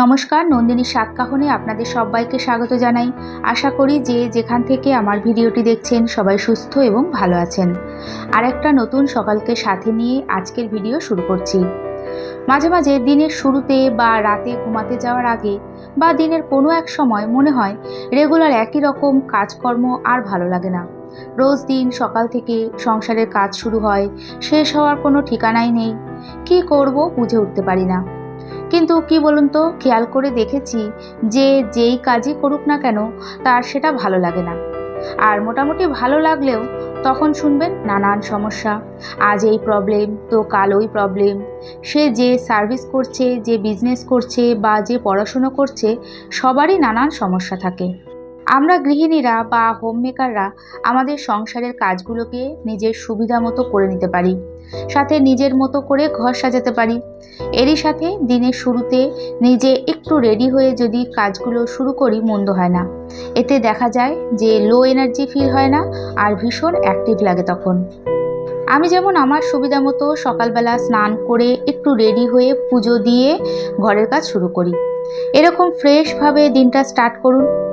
নমস্কার নন্দিনীর সাতকাহনে আপনাদের সবাইকে স্বাগত জানাই। আশা করি যে যেখান থেকে আমার ভিডিওটি দেখছেন সবাই সুস্থ এবং ভালো আছেন। আর একটা নতুন সকালকে সাথে নিয়ে আজকের ভিডিও শুরু করছি। মাঝে মাঝে দিনের শুরুতে বা রাতে ঘুমাতে যাওয়ার আগে বা দিনের কোনো এক সময় মনে হয় রেগুলার একই রকম কাজকর্ম আর ভালো লাগে না। রোজ দিন সকাল থেকে সংসারের কাজ শুরু হয়, শেষ হওয়ার কোনো ঠিকানাই নেই। কি করব বুঝে উঠতে পারি না। কিন্তু কি বলুন তো, খেয়াল করে দেখেছি যে যেই কাজই করুক না কেন, তার সেটা ভালো লাগে না। আর মোটামুটি ভালো লাগলেও তখন শুনবেন নানান সমস্যা। আজ এই প্রবলেম তো কাল ওই প্রবলেম সে যে সার্ভিস করছে, যে বিজনেস করছে বা যে পড়াশুনো করছে, সবারই নানান সমস্যা থাকে। আমরা গৃহিণীরা বা হোম মেকাররা আমাদের সংসারের কাজগুলোকে নিজের সুবিধা মতো করে নিতে পারি, সাথে নিজের মতো করে ঘর সাজাতে পারি। এরই সাথে দিনের শুরুতে নিজে একটু রেডি হয়ে যদি কাজগুলো শুরু করি মন্দ হয় না। এতে দেখা যায় যে লো এনার্জি ফিল হয় না আর ভীষণ অ্যাক্টিভ লাগে তখন। আমি যেমন আমার সুবিধা মতো সকালবেলা স্নান করে একটু রেডি হয়ে পুজো দিয়ে ঘরের কাজ শুরু করি। এরকম ফ্রেশভাবে দিনটা স্টার্ট করুন।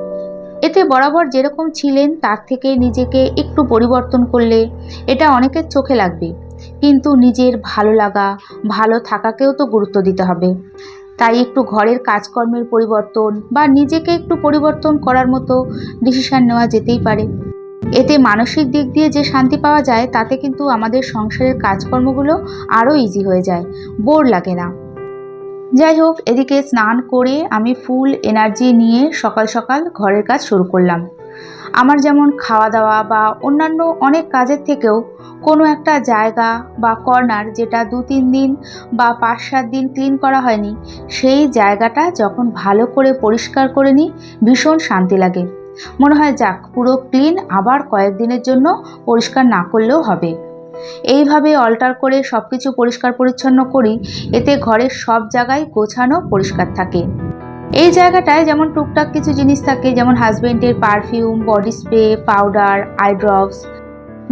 এতে বরাবর যেরকম ছিলেন, তার থেকে নিজেকে একটু পরিবর্তন করলে এটা অনেকের চোখে লাগবে। কিন্তু নিজের ভালো লাগা, ভালো থাকাকেও তো গুরুত্ব দিতে হবে। তাই একটু ঘরের কাজকর্মের পরিবর্তন বা নিজেকে একটু পরিবর্তন করার মতো ডিসিশান নেওয়া যেতেই পারে। এতে মানসিক দিক দিয়ে যে শান্তি পাওয়া যায়, তাতে কিন্তু আমাদের সংসারের কাজকর্মগুলো আরও ইজি হয়ে যায়। বোর লাগে না। যাই হোক এদিকে স্নান করে আমি ফুল এনার্জি নিয়ে সকাল সকাল ঘরের কাজ শুরু করলাম। আমার যেমন খাওয়া দাওয়া বা অন্যান্য অনেক কাজের থেকেও কোনো একটা জায়গা বা কর্নার যেটা দু তিন দিন বা পাঁচ সাত দিন ক্লিন করা হয়নি, সেই জায়গাটা যখন ভালো করে পরিষ্কার করে নিই, ভীষণ শান্তি লাগে। মনে হয়, যাক, পুরো ক্লিন আবার কয়েকদিনের জন্য পরিষ্কার না করলেও হবে। এইভাবে অল্টার করে সব কিছু পরিষ্কার পরিচ্ছন্ন করি, এতে ঘরের সব জায়গায় গোছানো পরিষ্কার থাকে। এই জায়গাটায় যেমন টুকটাক কিছু জিনিস থাকে, যেমন হাজবেন্ডের perfume, body spray, powder, eye drops.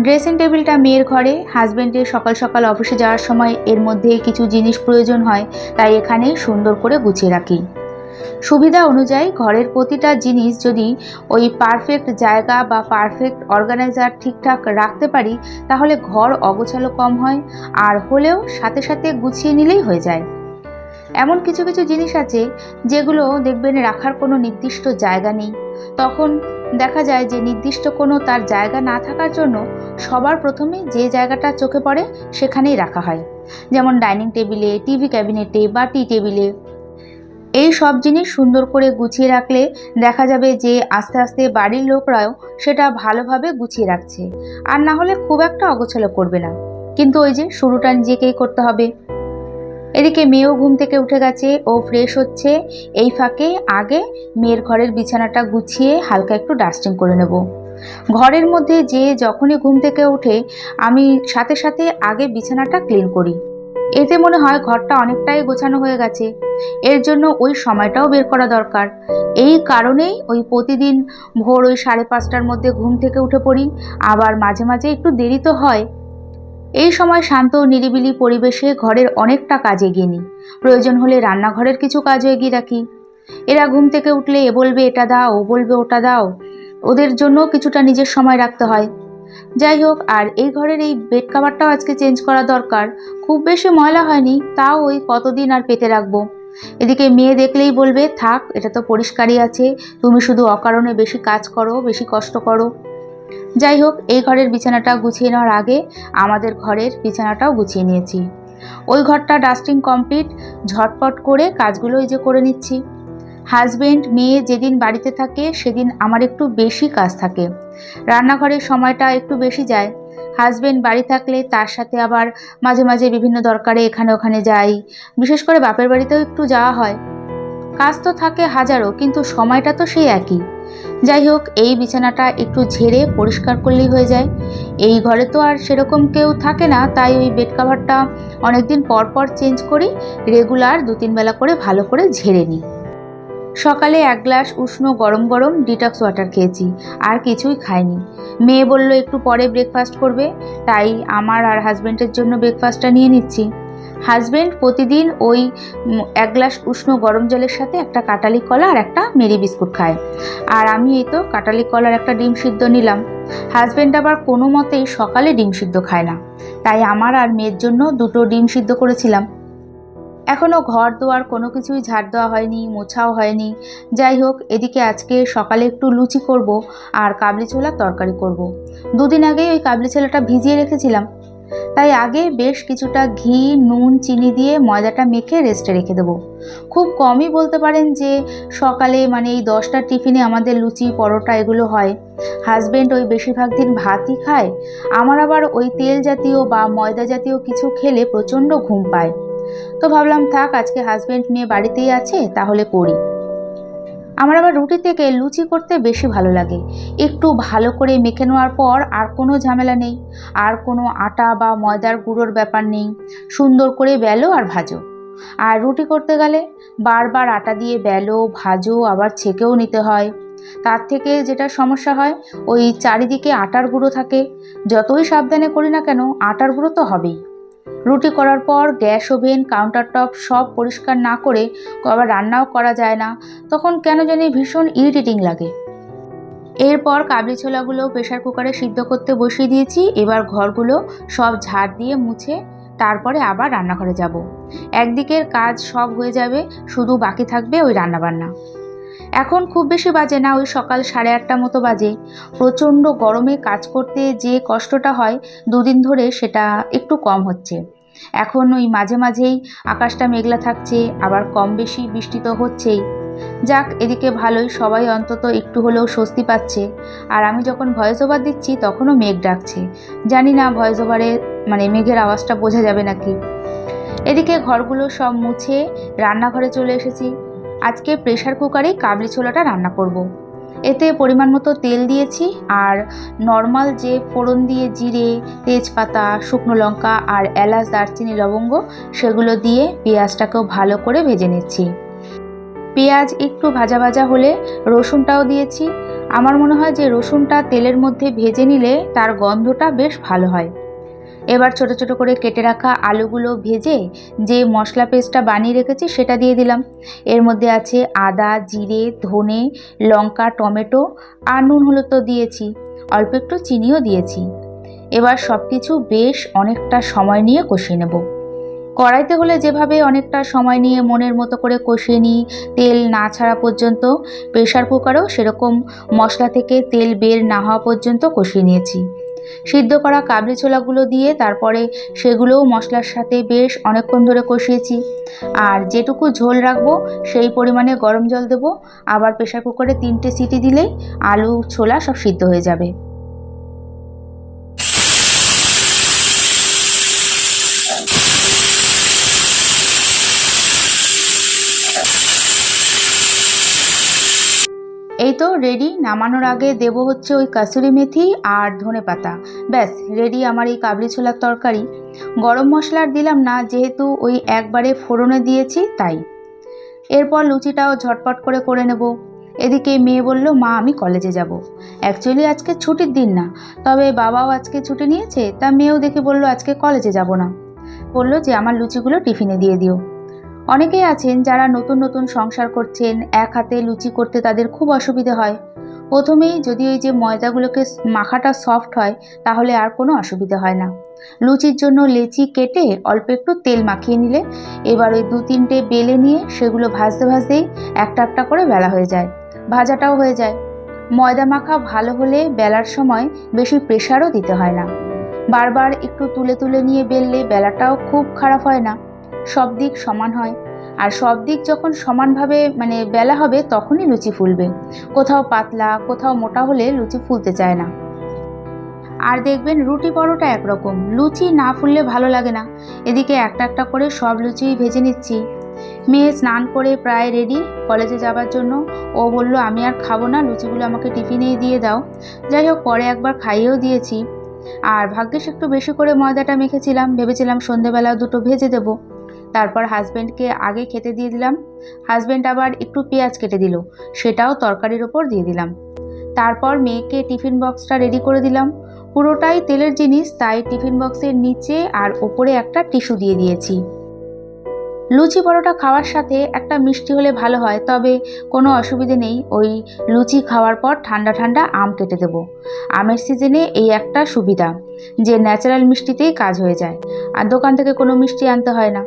Dressing টেবিলটা মেয়ের ঘরে, হাজবেন্ডের সকাল সকাল অফিসে যাওয়ার সময় এর মধ্যে কিছু জিনিস প্রয়োজন হয়, তাই এখানে সুন্দর করে গুছিয়ে রাখি। সুবিধা অনুযায়ী ঘরের প্রতিটা জিনিস যদি ওই পারফেক্ট জায়গা বা পারফেক্ট অর্গানাইজার ঠিকঠাক রাখতে পারি, তাহলে ঘর অগোছালো কম হয়, আর হলেও সাথে সাথে গুছিয়ে নিলেই হয়ে যায়। এমন কিছু কিছু জিনিস আছে যেগুলো দেখবেন রাখার কোনো নির্দিষ্ট জায়গা নেই। তখন দেখা যায় যে নির্দিষ্ট কোনো তার জায়গা না থাকার জন্য সবার প্রথমে যে জায়গাটা চোখে পড়ে সেখানেই রাখা হয়। যেমন ডাইনিং টেবিলে, টিভি ক্যাবিনেটে বা টি টেবিলে। এই সব জিনিস সুন্দর করে গুছিয়ে রাখলে দেখা যাবে যে আস্তে আস্তে বাড়ির লোকরাও সেটা ভালোভাবে গুছিয়ে রাখছে। আর না হলে খুব একটা অগোছালো করবে না। কিন্তু ওই যে শুরুটা নিজেকেই করতে হবে। এদিকে মেয়েও ঘুম থেকে উঠে গেছে, ও ফ্রেশ হচ্ছে। এই ফাঁকে আগে মেয়ের ঘরের বিছানাটা গুছিয়ে হালকা একটু ডাস্টিং করে নেব। ঘরের মধ্যে যে যখনই ঘুম থেকে উঠে আমি সাথে সাথে আগে বিছানাটা ক্লিন করি। এতে মনে হয় ঘরটা অনেকটাই গোছানো হয়ে গেছে। এর জন্য ওই সময়টাও বের করা দরকার। এই কারণেই ওই প্রতিদিন ভোর ওই সাড়ে পাঁচটার মধ্যে ঘুম থেকে উঠে পড়ি। আবার মাঝে মাঝে একটু দেরি তো হয়। এই সময় শান্ত নিরিবিলি পরিবেশে ঘরের অনেকটা কাজ এগিয়ে নিই। প্রয়োজন হলে রান্নাঘরের কিছু কাজও এগিয়ে রাখি। এরা ঘুম থেকে উঠলে এ বলবে এটা দাও, ও বলবে ওটা দাও। ওদের জন্য কিছুটা নিজের সময় রাখতে হয়। যাই হোক, আর এই ঘরের এই বেড কাভারটাও আজকে চেঞ্জ করা দরকার। খুব বেশি ময়লা হয়নি, তাও ওই কতদিন আর পেতে রাখব। এদিকে মেয়ে দেখলেই বলবে, থাক, এটা তো পরিষ্কারই আছে, তুমি শুধু অকারণে বেশি কাজ করো, বেশি কষ্ট করো। যাই হোক, এই ঘরের বিছানাটা গুছিয়ে নেওয়ার আগে আমাদের ঘরের বিছানাটাও গুছিয়ে নিয়েছি। ওই ঘরটা ডাস্টিং কমপ্লিট ঝটপট করে কাজগুলো এই যে করে নিচ্ছি। হাজবেন্ড, মেয়ে যেদিন বাড়িতে থাকে, সেদিন আমার একটু বেশি কাজ থাকে। রান্নাঘরের সময়টা একটু বেশি যায়। হাজবেন্ড বাড়ি থাকলে তার সাথে আবার মাঝে মাঝে বিভিন্ন দরকারে এখানে ওখানে যাই। বিশেষ করে বাপের বাড়িতেও একটু যাওয়া হয়। কাজ তো থাকে হাজারো, কিন্তু সময়টা তো সেই একই। যাই হোক, এই বিছানাটা একটু ঝেড়ে পরিষ্কার করলেই হয়ে যায়। এই ঘরে তো আর সেরকম কেউ থাকে না, তাই ওই বেড কাভারটা অনেকদিন পর পর চেঞ্জ করি রেগুলার দু তিন বেলা করে ভালো করে ঝেড়ে নিই। সকালে এক গ্লাস উষ্ণ গরম গরম ডিটক্স ওয়াটার খেয়েছি, আর কিছুই খাইনি। মেয়ে বলল, একটু পরে ব্রেকফাস্ট করবে, তাই আমার আর হাজব্যান্ডের জন্য ব্রেকফাস্টটা নিয়ে নিচ্ছি। হাজবেন্ড প্রতিদিন ওই এক গ্লাস উষ্ণ গরম জলের সাথে একটা কাটালি কলা আর একটা মেরি বিস্কুট খায়। আর আমি এই তো কাটালি কলার একটা ডিম সিদ্ধ নিলাম। হাজবেন্ড আবার কোনো মতেই সকালে ডিম সিদ্ধ খায় না। তাই আমার আর মেয়ের জন্য দুটো ডিম সিদ্ধ করেছিলাম। এখনও ঘর দোয়ার কোনো কিছুই ঝাড় দেওয়া হয়নি, মোছাও হয়নি। যাই হোক, এদিকে আজকে সকালে একটু লুচি করব আর কাবলি ছোলার তরকারি করব। দুদিন আগেই ওই কাবলি ছোলাটা ভিজিয়ে রেখেছিলাম। তাই আগে বেশ কিছুটা ঘি, নুন, চিনি দিয়ে ময়দাটা মেখে রেস্টে রেখে দেবো। খুব কমই বলতে পারেন যে সকালে মানে এই দশটার টিফিনে আমাদের লুচি, পরোটা এগুলো হয়। হাজবেন্ড ওই বেশিরভাগ দিন ভাতই খায়। আমার আবার ওই তেল জাতীয় বা ময়দা জাতীয় কিছু খেলে প্রচণ্ড ঘুম পায়। তো ভাবলাম, থাক, আজকে হাজবেন্ড মেয়ে বাড়িতেই আছে, তাহলে করি। আমার আবার রুটি থেকে লুচি করতে বেশি ভালো লাগে। একটু ভালো করে মেখে নেওয়ার পর আর কোনো ঝামেলা নেই। আর কোনো আটা বা ময়দার গুঁড়োর ব্যাপার নেই। সুন্দর করে বেলো আর ভাজো। আর রুটি করতে গেলে বারবার আটা দিয়ে বেলো, ভাজো, আবার ছেঁকেও নিতে হয়। তার থেকে যেটা সমস্যা হয়, ওই চারিদিকে আটার গুঁড়ো থাকে। যতই সাবধানে করি না কেন, আটার গুঁড়ো তো হবেই। রুটি করার পর গ্যাস ওভেন কাউন্টার টপ সব পরিষ্কার না করে আবার রান্নাও করা যায় না। তখন কেন জানি ভীষণ ইরিটেটিং লাগে। এরপর কাবলি ছোলাগুলো প্রেশার কুকারে সিদ্ধ করতে বসিয়ে দিয়েছি। এবার ঘরগুলো সব ঝাড় দিয়ে মুছে তারপরে আবার রান্নাঘরে যাব। একদিকের কাজ সব হয়ে যাবে, শুধু বাকি থাকবে ওই রান্নাবান্না। এখন খুব বেশি বাজে না, ওই সকাল সাড়ে আটটা মতো বাজে। প্রচণ্ড গরমে কাজ করতে যে কষ্টটা হয়, দুদিন ধরে সেটা একটু কম হচ্ছে। এখন ওই মাঝে মাঝেই আকাশটা মেঘলা থাকছে, আবার কম বেশি বৃষ্টি তো হচ্ছেই। যাক, এদিকে ভালোই, সবাই অন্তত একটু হলেও স্বস্তি পাচ্ছে। আর আমি যখন ভয়েস ওভার দিচ্ছি, তখনও মেঘ ডাকছে। জানি না ভয়েস ওভারে মানে মেঘের আওয়াজটা বোঝা যাবে নাকি। এদিকে ঘরগুলো সব মুছে রান্নাঘরে চলে এসেছি। আজকে প্রেশার কুকারেই কাবলি ছোলাটা রান্না করব। এতে পরিমাণ মতো তেল দিয়েছি আর নর্মাল যে ফোড়ন দিয়ে জিরে, তেজপাতা, শুকনো লঙ্কা আর এলাচ, দারচিনি, লবঙ্গ সেগুলো দিয়ে পেঁয়াজটাকেও ভালো করে ভেজে নিচ্ছি। পেঁয়াজ একটু ভাজা ভাজা হলে রসুনটাও দিয়েছি। আমার মনে হয় যে রসুনটা তেলের মধ্যে ভেজে নিলে তার গন্ধটা বেশ ভালো হয়। এবার ছোট ছোট করে কেটে রাখা আলুগুলো ভেজে যে মশলা পেস্টটা বানিয়ে রেখেছি সেটা দিয়ে দিলাম। এর মধ্যে আছে আদা, জিরে, ধনে, লঙ্কা, টমেটো আর নুন হলুদ তো দিয়েছি। অল্প একটু চিনিও দিয়েছি। এবার সব কিছু বেশ অনেকটা সময় নিয়ে কষিয়ে নেব। কড়াইতে হলে যেভাবে অনেকটা সময় নিয়ে মনের মতো করে কষিয়ে নিই, তেল না ছাড়া পর্যন্ত প্রেশার কুকারেও সেরকম মশলা থেকে তেল বের না হওয়া পর্যন্ত কষিয়ে নিয়েছি। সিদ্ধ করা কাবলি ছোলাগুলো দিয়ে তারপরে সেগুলোও মশলার সাথে বেশ অনেকক্ষণ ধরে কষিয়েছি। আর যেটুকু ঝোল রাখব, সেই পরিমাণে গরম জল দেবো। আবার প্রেশার কুকারে তিনটে সিটি দিলেই আলু, ছোলা সব সিদ্ধ হয়ে যাবে। তো রেডি নামানোর আগে দেবো হচ্ছে ওই কাসুরি মেথি আর ধনে পাতা। ব্যাস রেডি আমার এই কাবলি ছোলার তরকারি। গরম মশলা দিলাম না, যেহেতু ওই একবারে ফোড়নে দিয়েছি, তাই। এরপর লুচিটাও ঝটপট করে করে নেব। এদিকে মেয়ে বলল, মা, আমি কলেজে যাব। অ্যাকচুয়ালি আজকে ছুটির দিন না। তবে বাবাও আজকে ছুটি নিয়েছে, তা মেয়েও দেখে বলল, আজকে কলেজে যাব না। বলল যে, আমার লুচিগুলো টিফিনে দিয়ে দিও। অনেকেই আছেন যারা নতুন নতুন সংসার করছেন, এক হাতে লুচি করতে তাদের খুব অসুবিধে হয়। প্রথমেই যদি ওই যে ময়দাগুলোকে মাখাটা সফট হয়, তাহলে আর কোনো অসুবিধা হয় না। লুচির জন্য লেচি কেটে অল্প একটু তেল মাখিয়ে নিলে, এবার ওই দু তিনটে বেলে নিয়ে সেগুলো ভাজতে ভাজতেই একটা একটা করে বেলা হয়ে যায়। ভাজাটাও হয়ে যায়। ময়দা মাখা ভালো হলে বেলার সময় বেশি প্রেশারও দিতে হয় না। বারবার একটু তুলে তুলে নিয়ে বেললে বেলাটাও খুব খারাপ হয় না। সব দিক সমান হয়। আর সব দিক যখন সমানভাবে মানে বেলা হবে, তখনই লুচি ফুলবে। কোথাও পাতলা, কোথাও মোটা হলে লুচি ফুলতে চায় না। আর দেখবেন রুটি পরোটা একরকম। লুচি না ফুললে ভালো লাগে না। এদিকে একটা একটা করে সব লুচি ভেজে নিচ্ছি। মেয়ে স্নান করে প্রায় রেডি কলেজে যাবার জন্য। ও বলল, আমি আর খাব না, লুচিগুলো আমাকে টিফিনেই দিয়ে দাও। যাই হোক, পরে একবার খাইয়েও দিয়েছি। আর ভাগ্যিস একটু বেশি করে ময়দাটা মেখেছিলাম। ভেবেছিলাম সন্ধেবেলা দুটো ভেজে দেবো। তারপর হাজব্যান্ডকে আগে খেতে দিয়ে দিলাম। হাজব্যান্ড আবার একটু পেঁয়াজ কেটে দিল, সেটাও তরকারির ওপর দিয়ে দিলাম। তারপর মেয়েকে টিফিন বক্সটা রেডি করে দিলাম। পুরোটাই তেলের জিনিস, তাই টিফিন বক্সের নিচে আর ওপরে একটা টিস্যু দিয়ে দিয়েছি। লুচি পরোটা খাওয়ার সাথে একটা মিষ্টি হলে ভালো হয়, তবে কোনো অসুবিধে নেই। ওই লুচি খাওয়ার পর ঠান্ডা ঠান্ডা আম কেটে দেবো। আমের সিজনে এই একটা সুবিধা, যে ন্যাচারাল মিষ্টিতেই কাজ হয়ে যায়। আর দোকান থেকে কোনো মিষ্টি আনতে হয় না।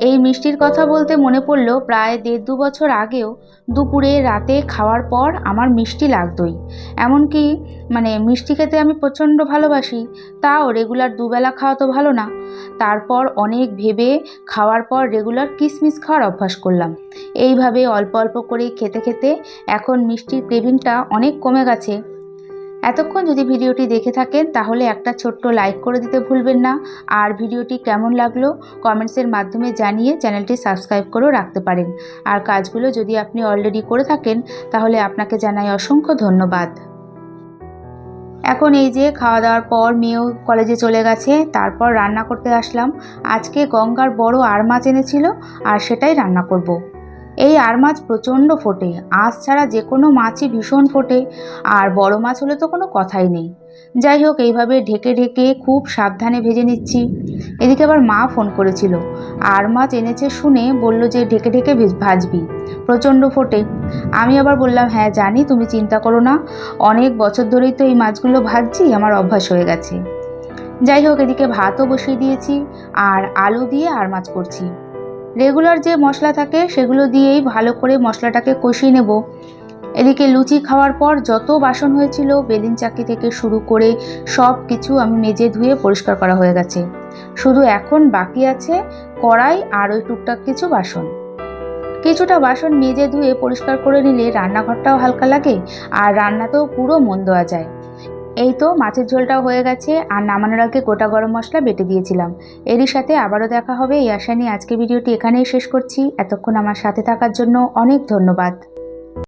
এই মিষ্টির কথা বলতে মনে পড়ল প্রায় দেড় দু বছর আগেও দুপুরে, রাতে খাওয়ার পর আমার মিষ্টি লাগতোই। এমনকি মানে মিষ্টি খেতে আমি প্রচণ্ড ভালোবাসি, তাও রেগুলার দুবেলা খাওয়া তো ভালো না। তারপর অনেক ভেবে খাওয়ার পর রেগুলার কিসমিস খাওয়ার অভ্যাস করলাম। এইভাবে অল্প অল্প করে খেতে খেতে এখন মিষ্টির ক্রেভিংটা অনেক কমে গেছে। এতক্ষণ যদি ভিডিওটি দেখে থাকেন, তাহলে একটা ছোট্ট লাইক করে দিতে ভুলবেন না। আর ভিডিওটি কেমন লাগল, কমেন্টসের মাধ্যমে জানিয়ে চ্যানেলটি সাবস্ক্রাইব করেও রাখতে পারেন। আর কাজগুলো যদি আপনি অলরেডি করে থাকেন, তাহলে আপনাকে জানাই অসংখ্য ধন্যবাদ। এখন এই যে খাওয়া দাওয়ার পর মেয়েও কলেজে চলে গেছে, তারপর রান্না করতে আসলাম। আজকে গঙ্গার বড় আর মাছ এনেছিল, আর সেটাই রান্না করব। এই আর মাছ প্রচণ্ড ফোটে। আঁশ ছাড়া যে কোনো মাছই ভীষণ ফোটে, আর বড় মাছ হলে তো কোনো কথাই নেই। যাই হোক, এইভাবে ঢেকে ঢেকে খুব সাবধানে ভেজে নিচ্ছি। এদিকে আবার মা ফোন করেছিল। আর মাছ এনেছে শুনে বলল যে ঢেকে ঢেকে ভাজবি। প্রচণ্ড ফোটে। আমি আবার বললাম হ্যাঁ জানি, তুমি চিন্তা করো না। অনেক বছর ধরেই তো এই মাছগুলো ভাজছি, আমার অভ্যাস হয়ে গেছে। যাই হোক, এদিকে ভাতও বসিয়ে দিয়েছি, আর আলু দিয়ে আর মাছ করছি। রেগুলার যে মশলা থাকে, সেগুলো দিয়েই ভালো করে মশলাটাকে কষিয়ে নেব। এদিকে লুচি খাওয়ার পর যত বাসন হয়েছিল, বেলিন চাকি থেকে শুরু করে সব কিছু আমি মেজে ধুয়ে পরিষ্কার করা হয়ে গেছে। শুধু এখন বাকি আছে কড়াই আর ওই টুকটাক কিছু বাসন। কিছুটা বাসন মেজে ধুয়ে পরিষ্কার করে নিলে রান্নাঘরটাও হালকা লাগে আর রান্নাতেও পুরো মন দেওয়া যায়। এই তো মাছের ঝোলটাও হয়ে গেছে, আর নামানোর আগে গোটা গরম মশলা বেটে দিয়েছিলাম। এরই সাথে আবারও দেখা হবে এই আশা নিয়ে আজকে ভিডিওটি এখানেই শেষ করছি। এতক্ষণ আমার সাথে থাকার জন্য অনেক ধন্যবাদ।